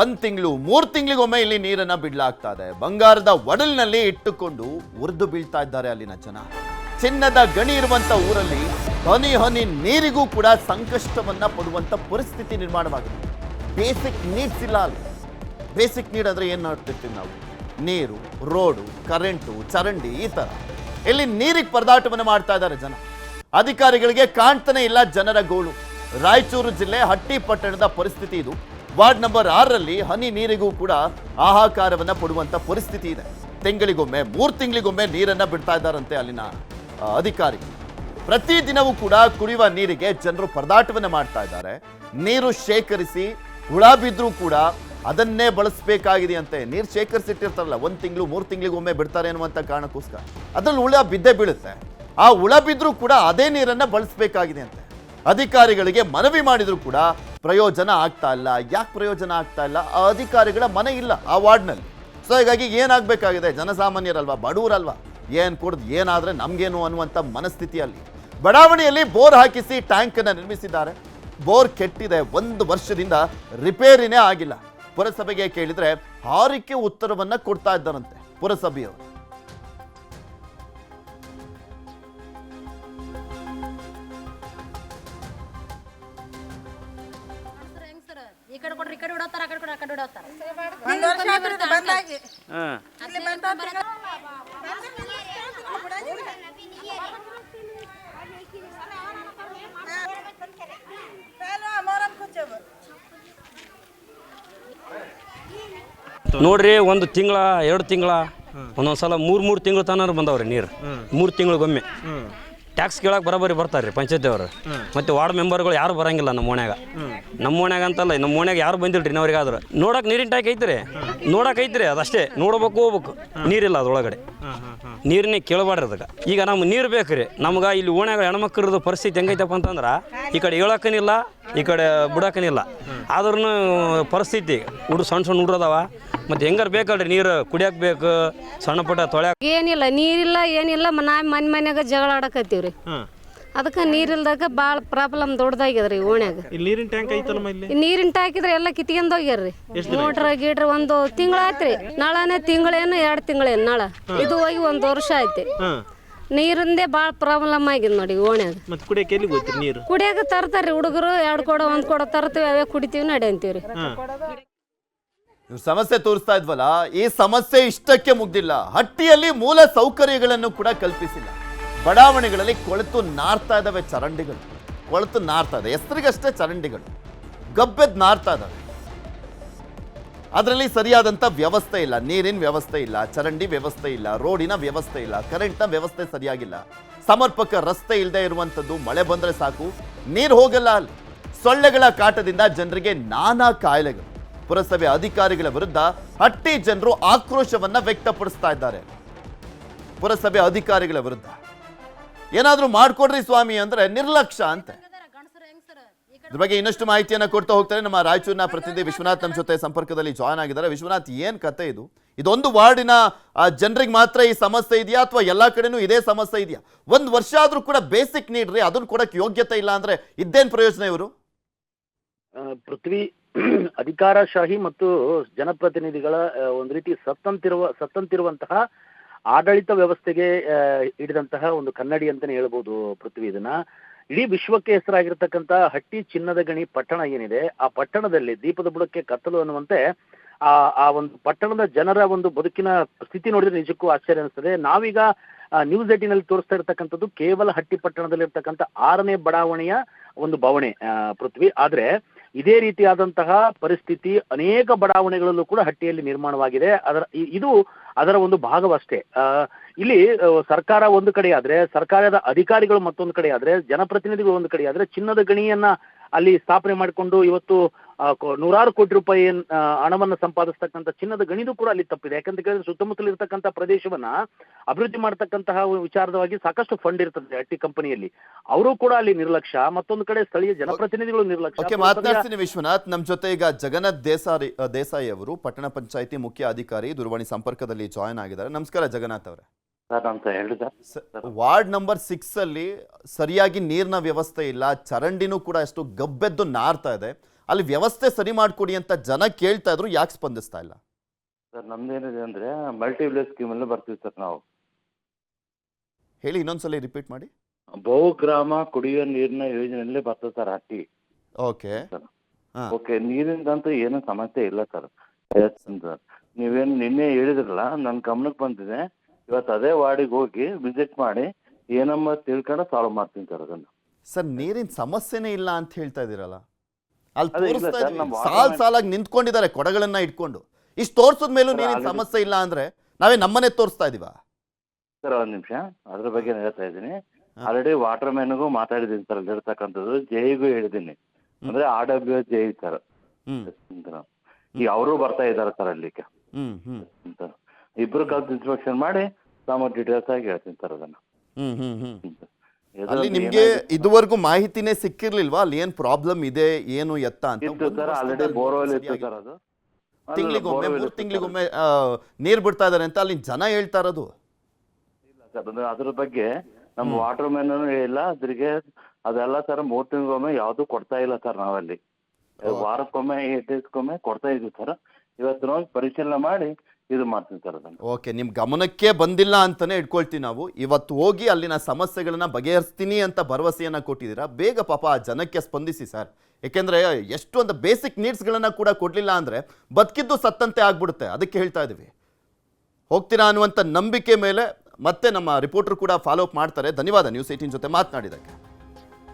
ಒಂದ್ ತಿಂಗಳು, ಮೂರು ತಿಂಗಳಿಗೊಮ್ಮೆ ಇಲ್ಲಿ ನೀರನ್ನು ಬಿಡಲಾಗ್ತಾ ಇದೆ ಬಂಗಾರದ ಒಡಲಿನಲ್ಲಿ ಇಟ್ಟುಕೊಂಡು ಉರಿದು ಬೀಳ್ತಾ ಇದ್ದಾರೆ ಅಲ್ಲಿನ ಜನ. ಚಿನ್ನದ ಗಣಿ ಇರುವಂಥ ಊರಲ್ಲಿ ಹನಿ ಹನಿ ನೀರಿಗೂ ಕೂಡ ಸಂಕಷ್ಟವನ್ನು ಪಡುವಂಥ ಪರಿಸ್ಥಿತಿ ನಿರ್ಮಾಣವಾಗಿದೆ. ಬೇಸಿಕ್ ನೀಡ್ಸ್ ಇಲ್ಲ ಅಲ್ಲಿ. ಬೇಸಿಕ್ ನೀಡ್ ಅಂದರೆ ಏನು ನೋಡ್ತಿರ್ತೀವಿ ನಾವು? ನೀರು, ರೋಡು, ಕರೆಂಟು, ಚರಂಡಿ, ಈ ಥರ ಇಲ್ಲಿ ನೀರಿಗೆ ಪರದಾಟವನ್ನು ಮಾಡ್ತಾ ಇದ್ದಾರೆ ಜನ. ಅಧಿಕಾರಿಗಳಿಗೆ ಕಾಣ್ತಾನೆ ಇಲ್ಲ ಜನರ ಗೋಳು. ರಾಯಚೂರು ಜಿಲ್ಲೆ ಹಟ್ಟಿ ಪಟ್ಟಣದ ಪರಿಸ್ಥಿತಿ ಇದು. ವಾರ್ಡ್ ನಂಬರ್ ಆರರಲ್ಲಿ ಹನಿ ನೀರಿಗೂ ಕೂಡ ಆಹಾಕಾರವನ್ನು ಕೊಡುವಂಥ ಪರಿಸ್ಥಿತಿ ಇದೆ. ತಿಂಗಳಿಗೊಮ್ಮೆ, ಮೂರು ತಿಂಗಳಿಗೊಮ್ಮೆ ನೀರನ್ನ ಬಿಡ್ತಾ ಇದ್ದಾರಂತೆ ಅಲ್ಲಿನ ಅಧಿಕಾರಿ. ಪ್ರತಿ ದಿನವೂ ಕೂಡ ಕುಡಿಯುವ ನೀರಿಗೆ ಜನರು ಪರದಾಟವನ್ನ ಮಾಡ್ತಾ ಇದ್ದಾರೆ. ನೀರು ಶೇಖರಿಸಿ, ಹುಳ ಬಿದ್ರೂ ಕೂಡ ಅದನ್ನೇ ಬಳಸಬೇಕಾಗಿದೆ ಅಂತೆ. ನೀರು ಶೇಖರಿಸಿಟ್ಟಿರ್ತಾರಲ್ಲ, ಒಂದು ತಿಂಗಳು, ಮೂರು ತಿಂಗಳಿಗೊಮ್ಮೆ ಬಿಡ್ತಾರೆ ಅನ್ನುವಂಥ ಕಾರಣಕ್ಕೋಸ್ಕರ. ಅದ್ರಲ್ಲಿ ಹುಳ ಬಿದ್ದೇ ಬೀಳುತ್ತೆ. ಆ ಹುಳ ಬಿದ್ರೂ ಕೂಡ ಅದೇ ನೀರನ್ನ ಬಳಸಬೇಕಾಗಿದೆ ಅಂತೆ. ಅಧಿಕಾರಿಗಳಿಗೆ ಮನವಿ ಮಾಡಿದರೂ ಕೂಡ ಪ್ರಯೋಜನ ಆಗ್ತಾ ಇಲ್ಲ. ಯಾಕೆ ಪ್ರಯೋಜನ ಆಗ್ತಾ ಇಲ್ಲ? ಆ ಅಧಿಕಾರಿಗಳ ಮನೆ ಇಲ್ಲ, ಆ ವಾರ್ಡ್ನಲ್ಲಿ. ಸೊ ಹೀಗಾಗಿ ಏನಾಗಬೇಕಾಗಿದೆ? ಜನಸಾಮಾನ್ಯರಲ್ವಾ? ಬಡವರಲ್ವಾ? ಏನು ಕುಡ್ದು, ಏನಾದರೆ ನಮಗೇನು ಅನ್ನುವಂಥ ಮನಸ್ಥಿತಿಯಲ್ಲಿ. ಬಡಾವಣೆಯಲ್ಲಿ ಬೋರ್ ಹಾಕಿಸಿ ಟ್ಯಾಂಕನ್ನು ನಿರ್ಮಿಸಿದ್ದಾರೆ. ಬೋರ್ ಕೆಟ್ಟಿದೆ, ಒಂದು ವರ್ಷದಿಂದ ರಿಪೇರಿನೇ ಆಗಿಲ್ಲ. ಪುರಸಭೆಗೆ ಕೇಳಿದರೆ ಹಾರಿಕೆ ಉತ್ತರವನ್ನು ಕೊಡ್ತಾ ಇದ್ದಾರಂತೆ ಪುರಸಭೆಯವರು. ಕಡೆ ಕೊಡ್ರಿ ಈ ಕಡೆ ಬಿಡೋತಾರ ಆ ಕಡೆ ಕೊಡ್ರಿ ಆ ಕಡೆ ಬಿಡೋತಾರ ಒಂದು ವರ್ಷ ಆದ್ರೂ ಬಂದಾಗಿ. ಹಾಂ ಇಲ್ಲಿ ನೋಡ್ರಿ ಒಂದು ತಿಂಗಳ ಎರಡು ತಿಂಗಳ ಒಂದೊಂದ್ಸಲ ಮೂರು ಮೂರು ತಿಂಗಳು ತನಕ ಬಂದವ್ರಿ ನೀರು. ಮೂರು ತಿಂಗಳಿಗೊಮ್ಮೆ. ಟ್ಯಾಕ್ಸ್ ಕೇಳಕ್ಕೆ ಬರೋಬ್ಬರಿ ಬರ್ತಾರೆ ರೀ ಪಂಚಾಯತಿ ಮತ್ತು ವಾರ್ಡ್ ಮೆಂಬರ್ಗಳು ಯಾರು ಬರಂಗಿಲ್ಲ ನಮ್ಮ ಓಣ್ಯಾಗ ನಮ್ಮ ಓಣ್ಯಾಗ ಅಂತಲ್ಲ ನಮ್ಮ ಓಣ್ಯಾಗ ಯಾರು ಬಂದಿಲ್ರಿ ಇನ್ನವ್ರಿಗಾದ್ರು. ನೋಡೋಕೆ ನೀರಿನ ಟ್ಯಾಕ್ ಐತ್ರಿ. ನೋಡಕ್ಕೆ ಐತ್ರಿ ಅದಷ್ಟೇ ನೋಡ್ಬೇಕು, ಹೋಗ್ಬೇಕು. ನೀರಿಲ್ಲ ಅದ್ರೊಳಗಡೆ. ನೀರನ್ನೇ ಕೇಳಬಾರ್ರಿ ಅದಕ್ಕೆ. ಈಗ ನಮ್ಗೆ ನೀರು ಬೇಕು ರೀ ನಮ್ಗೆ ಇಲ್ಲಿ ಓಣ್ಯಾಗ ಹೆಣ್ಮಕ್ಳದ್ದು ಪರಿಸ್ಥಿತಿ ಹೆಂಗೈತಪ್ಪ ಅಂತಂದ್ರೆ, ಈ ಕಡೆ ಹೇಳಕ್ಕನಿಲ್ಲ, ಈ ಕಡೆ ಬಿಡಕ್ಕನಿಲ್ಲ. ಆದ್ರೂ ಪರಿಸ್ಥಿತಿ, ಹುಡು ಸಣ್ಣ ಸಣ್ಣ ಹುಡ್ರದವ. ಮತ್ತು ಹೆಂಗಾರ ಬೇಕಲ್ರಿ ನೀರು? ಕುಡಿಯಕ್ಕೆ ಬೇಕು ಸಣ್ಣ ಪುಟ್ಟ ತೊಳ್ಯಾಕ ಏನಿಲ್ಲ ನೀರಿಲ್ಲ ಏನಿಲ್ಲ ಮ- ನಾ ಮನೆ ಮನ್ಯಾಗ ಜಗಳ ಆಡಕತ್ತೀವ್ರಿ. ಅದಕ್ಕೆ ನೀರಿಲ್ದಾಗ ಭಾಳ ಪ್ರಾಬ್ಲಮ್ ದೊಡ್ಡದಾಗ್ಯದ್ರಿ ಓಣ್ಯಾಗ. ಇಲ್ಲಿ ನೀರಿನ ಟ್ಯಾಂಕ್ ಐತಲ್ಲಮ್ಮ ಇಲ್ಲಿ? ಈ ನೀರಿನ ಟಾಕಿದ್ರೆ ಎಲ್ಲ ಕಿತ್ಕೊಂಡ್ ಹೋಗ್ಯಾರ್ರಿ ಮೋಟ್ರ ಗೀಟ್ರ ಒಂದು ತಿಂಗಳಾಯ್ತ್ರಿ ನಳನೇ ತಿಂಗಳೇನು ಎರಡು ತಿಂಗಳೇನು ನಾಳ. ಇದು ಹೋಗಿ ಒಂದು ವರ್ಷ ಐತಿ ಹಾಂ. ನೀರಿಂದೇ ಭಾಳ ಪ್ರಾಬ್ಲಮ್ ಆಗಿದೆ ನೋಡಿ ಓಣ್ಯಾಗ. ಮತ್ತೆ ಕುಡಿಯಕ್ಕೆ ಎಲ್ಲಿಗೆ ಹೋಗ್ತೀರಿ ನೀರು? ಕುಡಿಯಾಕ ತರ್ತಾರ್ರಿ ಹುಡುಗರು ಎರಡು ಕೊಡ ಒಂದು ಕೊಡ ತರ್ತೀವಿ ಅವೇ ಕುಡಿತೀವಿ ನಡೆಯಂತೀವ್ರಿ. ಇವ್ರು ಸಮಸ್ಯೆ ತೋರಿಸ್ತಾ ಇದ್ವಲ್ಲ, ಈ ಸಮಸ್ಯೆ ಇಷ್ಟಕ್ಕೆ ಮುಗ್ದಿಲ್ಲ. ಹಟ್ಟಿಯಲ್ಲಿ ಮೂಲ ಸೌಕರ್ಯಗಳನ್ನು ಕೂಡ ಕಲ್ಪಿಸಿಲ್ಲ. ಬಡಾವಣೆಗಳಲ್ಲಿ ಕೊಳೆತು ನಾರ್ತಾ ಇದ್ದಾವೆ ಚರಂಡಿಗಳು. ಕೊಳೆತು ನಾರ್ತಾ ಇದೆ. ಹೆಸರಿಗಷ್ಟೇ ಚರಂಡಿಗಳು. ಗಬ್ಬೆದ್ ನಾರ್ತಾ ಇದ್ದಾವೆ. ಅದರಲ್ಲಿ ಸರಿಯಾದಂಥ ವ್ಯವಸ್ಥೆ ಇಲ್ಲ. ನೀರಿನ ವ್ಯವಸ್ಥೆ ಇಲ್ಲ. ಚರಂಡಿ ವ್ಯವಸ್ಥೆ ಇಲ್ಲ. ರೋಡಿನ ವ್ಯವಸ್ಥೆ ಇಲ್ಲ. ಕರೆಂಟ್ನ ವ್ಯವಸ್ಥೆ ಸರಿಯಾಗಿಲ್ಲ. ಸಮರ್ಪಕ ರಸ್ತೆ ಇಲ್ಲದೆ ಇರುವಂಥದ್ದು ಮಳೆ ಬಂದರೆ ಸಾಕು. ನೀರು ಹೋಗಲ್ಲ ಸೊಳ್ಳೆಗಳ ಕಾಟದಿಂದ ಜನರಿಗೆ ನಾನಾ ಕಾಯಿಲೆಗಳು. ಪುರಸಭೆ ಅಧಿಕಾರಿಗಳ ವಿರುದ್ಧ ಹಟ್ಟಿ ಜನರು ಆಕ್ರೋಶವನ್ನ ವ್ಯಕ್ತಪಡಿಸ್ತಾ ಇದ್ದಾರೆ. ಪುರಸಭೆ ಅಧಿಕಾರಿಗಳ ವಿರುದ್ಧ. ಏನಾದ್ರೂ ಮಾಡ್ಕೊಡ್ರಿ ಸ್ವಾಮಿ ಅಂದ್ರೆ ನಿರ್ಲಕ್ಷ್ಯ ಅಂತೆ. ಇದ್ರ ಬಗ್ಗೆ ಇನ್ನಷ್ಟು ಮಾಹಿತಿಯನ್ನ ಕೊಡ್ತಾ ಹೋಗ್ತಾರೆ ನಮ್ಮ ರಾಯಚೂರಿನ ಪ್ರತಿನಿಧಿ ವಿಶ್ವನಾಥ್ ನಮ್ಮ ಜೊತೆ ಸಂಪರ್ಕದಲ್ಲಿ ಜಾಯ್ನ್ ಆಗಿದ್ದಾರೆ. ವಿಶ್ವನಾಥ್, ಏನ್ ಕತೆ ಇದು? ಇದೊಂದು ವಾರ್ಡಿನ ಜನರಿಗೆ ಮಾತ್ರ ಈ ಸಮಸ್ಯೆ ಇದೆಯಾ ಅಥವಾ ಎಲ್ಲಾ ಕಡೆನೂ ಇದೇ ಸಮಸ್ಯೆ ಇದೆಯಾ? ಒಂದ್ ವರ್ಷ ಆದ್ರೂ ಕೂಡ ಬೇಸಿಕ್ ನೀಡ್ರಿ, ಅದನ್ನ ಕೊಡಕ್ಕೆ ಯೋಗ್ಯತೆ ಇಲ್ಲ ಅಂದ್ರೆ ಇದ್ದೇನ್ ಪ್ರಯೋಜನ ಇವರು? ಪೃಥ್ವಿ ಅಧಿಕಾರಶಾಹಿ ಮತ್ತು ಜನಪ್ರತಿನಿಧಿಗಳ ಒಂದು ರೀತಿ ಸತ್ತಂತಿರುವ, ಸತ್ತಂತಿರುವಂತಹ ಆಡಳಿತ ವ್ಯವಸ್ಥೆಗೆ ಹಿಡಿದಂತಹ ಒಂದು ಕನ್ನಡಿ ಅಂತಾನೆ ಹೇಳ್ಬೋದು ಪೃಥ್ವಿ ಇದನ್ನ. ಇಡೀ ವಿಶ್ವಕ್ಕೆ ಹೆಸರಾಗಿರ್ತಕ್ಕಂಥ ಹಟ್ಟಿ ಚಿನ್ನದ ಗಣಿ ಪಟ್ಟಣ ಏನಿದೆ, ಆ ಪಟ್ಟಣದಲ್ಲಿ ದೀಪದ ಬುಡಕ್ಕೆ ಕತ್ತಲು ಅನ್ನುವಂತೆ, ಆ ಆ ಒಂದು ಪಟ್ಟಣದ ಜನರ ಒಂದು ಬದುಕಿನ ಸ್ಥಿತಿ ನೋಡಿದ್ರೆ ನಿಜಕ್ಕೂ ಆಶ್ಚರ್ಯ ಅನಿಸ್ತದೆ. ನಾವೀಗ ನ್ಯೂಸ್ ಏಟಿನಲ್ಲಿ ತೋರಿಸ್ತಾ ಇರ್ತಕ್ಕಂಥದ್ದು ಕೇವಲ ಹಟ್ಟಿ ಪಟ್ಟಣದಲ್ಲಿ ಇರ್ತಕ್ಕಂಥ ಆರನೇ ಬಡಾವಣೆಯ ಒಂದು ಬವಣೆ ಪೃಥ್ವಿ. ಆದ್ರೆ ಇದೇ ರೀತಿಯಾದಂತಹ ಪರಿಸ್ಥಿತಿ ಅನೇಕ ಬಡಾವಣೆಗಳಲ್ಲೂ ಕೂಡ ಹಟ್ಟಿಯಲ್ಲಿ ನಿರ್ಮಾಣವಾಗಿದೆ. ಅದರ ಇದು ಅದರ ಒಂದು ಭಾಗವಷ್ಟೇ. ಇಲ್ಲಿ ಸರ್ಕಾರ ಒಂದು ಕಡೆ ಆದ್ರೆ, ಸರ್ಕಾರದ ಅಧಿಕಾರಿಗಳು ಮತ್ತೊಂದು ಕಡೆ ಆದ್ರೆ, ಜನಪ್ರತಿನಿಧಿಗಳು ಒಂದು ಕಡೆ ಆದ್ರೆ ಚಿನ್ನದ ಗಣಿಯನ್ನ ಅಲ್ಲಿ ಸ್ಥಾಪನೆ ಮಾಡಿಕೊಂಡು ಇವತ್ತು ನೂರಾರು ಕೋಟಿ ರೂಪಾಯಿ ಹಣವನ್ನ ಸಂಪಾದಿಸ್ತಕ್ಕಂಥ ಚಿನ್ನದ ಗಣಿದು ಕೂಡ ಅಲ್ಲಿ ತಪ್ಪಿದೆ. ಯಾಕಂತ ಕೇಳಿದ್ರೆ ಸುತ್ತಮುತ್ತಲಿರ್ತಕ್ಕಂಥ ಪ್ರದೇಶವನ್ನ ಅಭಿವೃದ್ಧಿ ಮಾಡ್ತಕ್ಕಂತಹ ವಿಚಾರವಾಗಿ ಸಾಕಷ್ಟು ಫಂಡ್ ಇರ್ತದೆ ಟಿ ಕಂಪನಿಯಲ್ಲಿ ಅವರು ಕೂಡ ಅಲ್ಲಿ ನಿರ್ಲಕ್ಷ್ಯ ಮತ್ತೊಂದು ಕಡೆ ಸ್ಥಳೀಯ ಜನಪ್ರತಿನಿಧಿಗಳು ನಿರ್ಲಕ್ಷ್ಯ ಓಕೆ ಮಾತನಾಡ್ತೀನಿ ವಿಶ್ವನಾಥ್. ನಮ್ಮ ಜೊತೆ ಈಗ ಜಗನ್ನಾಥ್ ದೇಸಾರಿ ದೇಸಾಯಿ ಅವರು ಪಟ್ಟಣ ಪಂಚಾಯಿತಿ ಮುಖ್ಯ ಅಧಿಕಾರಿ ದೂರವಾಣಿ ಸಂಪರ್ಕದಲ್ಲಿ ಜಾಯ್ನ್ ಆಗಿದ್ದಾರೆ. ನಮಸ್ಕಾರ ಜಗನ್ನಾಥ್ ಅವರೇ. ವಾರ್ಡ್ ನಂಬರ್ ಸಿಕ್ಸ್ ಅಲ್ಲಿ ಸರಿಯಾಗಿ ನೀರಿನ ವ್ಯವಸ್ಥೆ ಇಲ್ಲ ಚರಂಡಿನೂ ಕೂಡ ಎಷ್ಟು ಗಬ್ಬೆದ್ದು ನಾರ್ತಾ ಇದೆ. ಅಲ್ಲಿ ವ್ಯವಸ್ಥೆ ಸರಿ ಮಾಡಿಕೊಡಿ ಅಂತ ಜನ ಕೇಳ್ತಾ ಇದ್ರು ಯಾಕೆ ಸ್ಪಂದಿಸ್ತಾ ಇಲ್ಲ? ಸರ್ ನಮ್ದೇನಿದೆ ಅಂದ್ರೆ ಮಲ್ಟಿ ವಿಲೇಜ್ ಸ್ಕೀಮಲ್ಲಿ ಬರ್ತೀವಿ ಸರ್ ನಾವು. ಹೇಳಿ ಇನ್ನೊಂದ್ಸಲ ರಿಪೀಟ್ ಮಾಡಿ. ಬಹುಗ್ರಾಮ ಕುಡಿಯುವ ನೀರಿನ ಯೋಜನೆಯಲ್ಲಿ ಬರ್ತದೆ ಸರ್ ಹಟ್ಟಿ ಓಕೆ. ಓಕೆ ನೀರಿಂದಂತೂ ಏನು ಸಮಸ್ಯೆ ಇಲ್ಲ ಸರ್. ಸರ್ ನೀವೇನು ನಿನ್ನೆ ಹೇಳಿದ್ರಲ್ಲ ನನ್ನ ಗಮನಕ್ಕೆ ಬಂದಿದೆ. ಇವತ್ತು ಅದೇ ವಾರ್ಡಿಗೆ ಹೋಗಿ ವಿಸಿಟ್ ಮಾಡಿ ಏನಮ್ಮ ತಿಳ್ಕೊಂಡು ಸಾಲ್ವ್ ಮಾಡ್ತೀನಿ ಸರ್ ಅದನ್ನ. ಸರ್ ನೀರಿನ ಸಮಸ್ಯೆನೇ ಇಲ್ಲ ಅಂತ ಹೇಳ್ತಾ ಇದೀರಲ್ಲ ಅಲ್ಲಿ ಅದೇ ಇಲ್ಲ ತೋರಿಸ್ತಾ ಸರ್, ಇದೀವಿ. ನಮ್ಮ ಸಾಲ್ ಸಾಲಾಗಿ ನಿಂತ್ಕೊಂಡಿದ್ದಾರೆ ಕೊಡಗಳನ್ನ ಇಟ್ಕೊಂಡು. ಇಷ್ಟು ತೋರ್ಸದ ಮೇಲೂ ನೀರಿನ ಸಮಸ್ಯೆ ಇಲ್ಲ ಅಂದ್ರೆ ನಾವೇ ನಮ್ಮನೆ ತೋರಿಸ್ತಾ ಇದೀವ ಸರ್ ಒಂದು ನಿಮಿಷ. ಅದ್ರ ಬಗ್ಗೆ ಹೇಳ್ತಾ ಇದ್ದೀನಿ. ಹಾ. ಆಲ್ರೆಡಿ ವಾಟರ್ ಮ್ಯಾನ್ಗೂ ಮಾತಾಡಿದ್ದೀನಿ ಸರ್ ಅಲ್ಲಿರ್ತಕ್ಕಂಥದ್ದು. ಜೈಗೂ ಹೇಳಿದ್ದೀನಿ. ಅಂದ್ರೆ ಆರ್ ಡಬ್ಲ್ಯೂ ಜೆ ಸರ್. ಈಗ ಅವರು ಬರ್ತಾ ಇದ್ದಾರೆ ಸರ್ ಅಲ್ಲಿಗೆ ಇಬ್ರು ಕಲ್ತು ಇನ್ಸ್ಪೆಕ್ಷನ್ ಮಾಡಿ ಸಾಮ ಡೀಟೇಲ್ಸ್ ಆಗಿ ಹೇಳ್ತೀನಿ ಸರ್ ಅದನ್ನ. ಅಲ್ಲಿ ನಿಮ್ಗೆ ಇದುವರೆಗೂ ಮಾಹಿತಿನೇ ಸಿಕ್ಕಿರ್ಲಿಲ್ವಾ? ಅಲ್ಲಿ ಏನ್ ಪ್ರಾಬ್ಲಮ್ ಇದೆ ಏನು ಎತ್ತ ಅಂತ? ಇತ್ತು ಸರ್ ಆಲ್ರೆಡಿ ಬೋರ್ವೆಲ್ ಇತ್ತು ಸರ್ ಅದು. ತಿಂಗಳಿಗೊಮ್ಮೆ ಮೂರು ತಿಂಗಳಿಗೊಮ್ಮೆ ನೀರ್ ಬಿಡ್ತಾ ಇದಾರೆ ಅಂತ ಅಲ್ಲಿ ಜನ ಹೇಳ್ತಾ ಇರೋದು. ಸರ್ ಅಂದ್ರೆ ಅದ್ರ ಬಗ್ಗೆ ನಮ್ಮ ವಾಟರ್ ಮ್ಯಾನ್ ಇಲ್ಲ ಅದ್ರಿಗೆ ಅದೆಲ್ಲ ಸರ್ ಮೂರ್ ತಿಂಗಳಿಗೊಮ್ಮೆ ಯಾವ್ದು ಕೊಡ್ತಾ ಇಲ್ಲ ಸರ್ ನಾವಲ್ಲಿ. ವಾರಕ್ಕೊಮ್ಮೆ ಏಟ್ ಡೇಸ್ಗೊಮ್ಮೆ ಕೊಡ್ತಾ ಇದ್ವಿ ಸರ್. ಇವತ್ತು ನೋಡಿ ಪರಿಶೀಲನೆ ಮಾಡಿ ಇದು ಮಾಡ್ತೀನಿ ಸರ್ ಅದನ್ನು. ಓಕೆ ನಿಮ್ ಗಮನಕ್ಕೆ ಬಂದಿಲ್ಲ ಅಂತಾನೆ ಇಟ್ಕೊಳ್ತೀವಿ ನಾವು. ಇವತ್ತು ಹೋಗಿ ಅಲ್ಲಿನ ಸಮಸ್ಯೆಗಳನ್ನ ಬಗೆಹರಿಸ್ತೀನಿ ಅಂತ ಭರವಸೆಯನ್ನ ಕೊಟ್ಟಿದ್ದೀರಾ? ಬೇಗ ಪಾಪ ಆ ಜನಕ್ಕೆ ಸ್ಪಂದಿಸಿ ಸರ್. ಯಾಕೆಂದ್ರೆ ಎಷ್ಟು ಒಂದು ಬೇಸಿಕ್ ನೀಡ್ಸ್ಗಳನ್ನ ಕೂಡ ಕೊಡ್ಲಿಲ್ಲ ಅಂದ್ರೆ ಬದುಕಿದ್ದು ಸತ್ತಂತೆ ಆಗ್ಬಿಡುತ್ತೆ. ಅದಕ್ಕೆ ಹೇಳ್ತಾ ಇದೀವಿ ಹೋಗ್ತೀರಾ ಅನ್ನುವಂಥ ನಂಬಿಕೆ ಮೇಲೆ ಮತ್ತೆ ನಮ್ಮ ರಿಪೋರ್ಟರ್ ಕೂಡ ಫಾಲೋ ಅಪ್ ಮಾಡ್ತಾರೆ. ಧನ್ಯವಾದ ನ್ಯೂಸ್ ಏಟೀನ್ ಜೊತೆ ಮಾತನಾಡಿದ್ದಕ್ಕೆ.